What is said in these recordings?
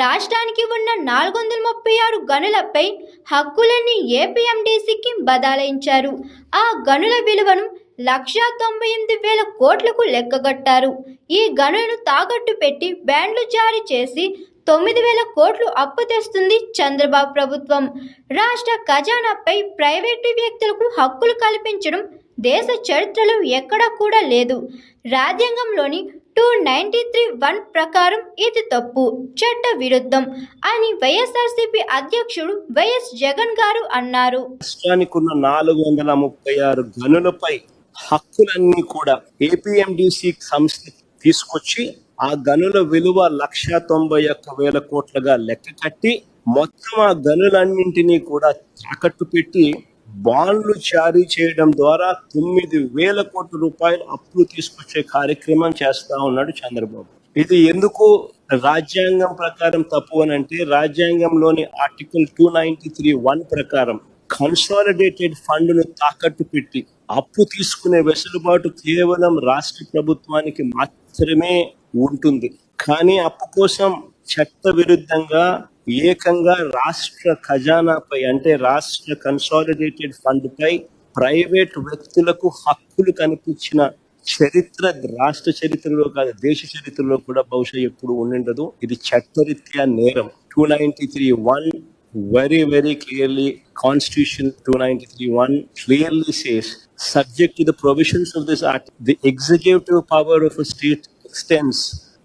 రాష్ట్రానికి ఉన్న నాలుగు వందల ముప్పై ఆరు గనులపై హక్కులన్నీ ఏపీఎండీసీకి బదలాయించారు. ఆ గనుల విలువను లక్షా తొంభై ఎనిమిది వేల కోట్లకు లెక్కగట్టారు. ఈ గనులను తాకట్టు పెట్టి బ్యాండ్లు జారీ చేసి తొమ్మిది వేల కోట్లు అప్పు తెస్తుంది చంద్రబాబు ప్రభుత్వం. రాష్ట్ర ఖజానాపై ప్రైవేటు వ్యక్తులకు హక్కులు కల్పించడం దేశ చరిత్రలో ఎక్కడా కూడా లేదు. రాజ్యాంగంలోని టూ నైంటీ త్రీ వన్ ప్రకారం ఇది తప్పు చట్ట విరుద్ధం అని వైఎస్ఆర్సీపీ అధ్యక్షుడు వైఎస్ జగన్ గారు అన్నారు. రాష్ట్రానికి నాలుగు వందల ముప్పై ఆరు గనులపై హక్కులన్నీ కూడా ఏపీఎండిసి సంస్థ తీసుకొచ్చి ఆ గనుల విలువ లక్ష తొంభై ఒక్క వేల కోట్లుగా లెక్క కట్టి మొత్తం ఆ గనులన్నింటినీ కూడా తాకట్టు పెట్టి బాండ్లు జారీ చేయడం ద్వారా తొమ్మిది వేల కోట్ల రూపాయలు అప్పులు తీసుకొచ్చే కార్యక్రమం చేస్తా ఉన్నాడు చంద్రబాబు. ఇది ఎందుకు? రాజ్యాంగం ప్రకారం తప్పు అని అంటే రాజ్యాంగంలోని article two ninety three one ప్రకారం కన్సాలిడేటెడ్ ఫండ్ను తాకట్టు పెట్టి అప్పు తీసుకునే వెసులుబాటు కేవలం రాష్ట్ర ప్రభుత్వానికి మాత్రమే ఉంటుంది. కానీ అప్పు కోసం చట్ట విరుద్ధంగా ఏకంగా రాష్ట్ర ఖజానాపై అంటే రాష్ట్ర కన్సాలిడేటెడ్ ఫండ్ పై ప్రైవేట్ వ్యక్తులకు హక్కులు కనిపించిన చరిత్ర రాష్ట్ర చరిత్రలో కాదు దేశ చరిత్రలో కూడా బహుశా ఎప్పుడు ఉండదు ఇది చట్టరీత్యా నేరం. Two ninety three one very very clearly constitution two ninety three one clearly says subject the provisions of this art the executive power of state extends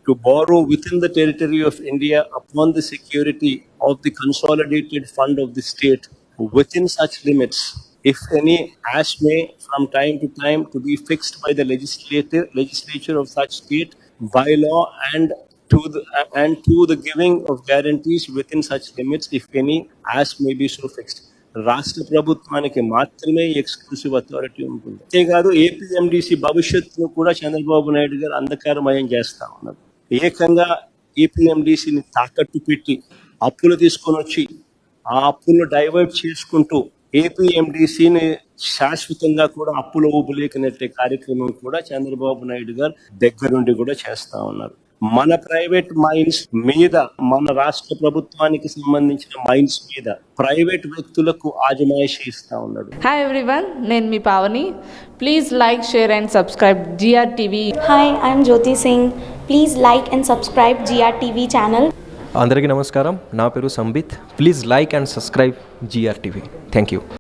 to borrow within the territory of india upon the security of the consolidated fund of the state within such limits if any as may from time to time to be fixed by the legislative legislature of such state by law and to the and to the giving of guarantees within such limits if any as may be so fixed రాష్ట్ర ప్రభుత్వానికి మాత్రమే exclusive authority ఉంటుంది అంతేకాదు APMDC భవిష్యత్తును కూడా చంద్రబాబు నాయుడు గారు అంధకారమయం చేస్తా ఉన్నారు ఏకంగా ఏపీఎండిసిని తాకట్టు పెట్టి అప్పులు తీసుకొని వచ్చి ఆ అప్పులను డైవర్ట్ చేసుకుంటూ ఏపీఎండిసిని శాశ్వతంగా కూడా అప్పుల ఊపులేకనట్టే కార్యక్రమం కూడా చంద్రబాబు నాయుడు గారు దగ్గర నుండి కూడా చేస్తా ఉన్నారు. మన ప్రైవేట్ మైన్స్ మీద మన రాష్ట్ర ప్రభుత్వానికి సంబంధించిన మైన్స్ మీద ప్రైవేట్ వ్యక్తులకు ఆజమాయిషి ఇస్తా ఉన్నాడు. హాయ్ ఎవ్రీవన్ నేను మీ Pavani. Please like share and subscribe G R TV Hi, I'm Jyoti Singh. Please like and subscribe GRTV channel. అందరికీ నమస్కారం. నా పేరు Sambit. Please like and subscribe G R TV thank you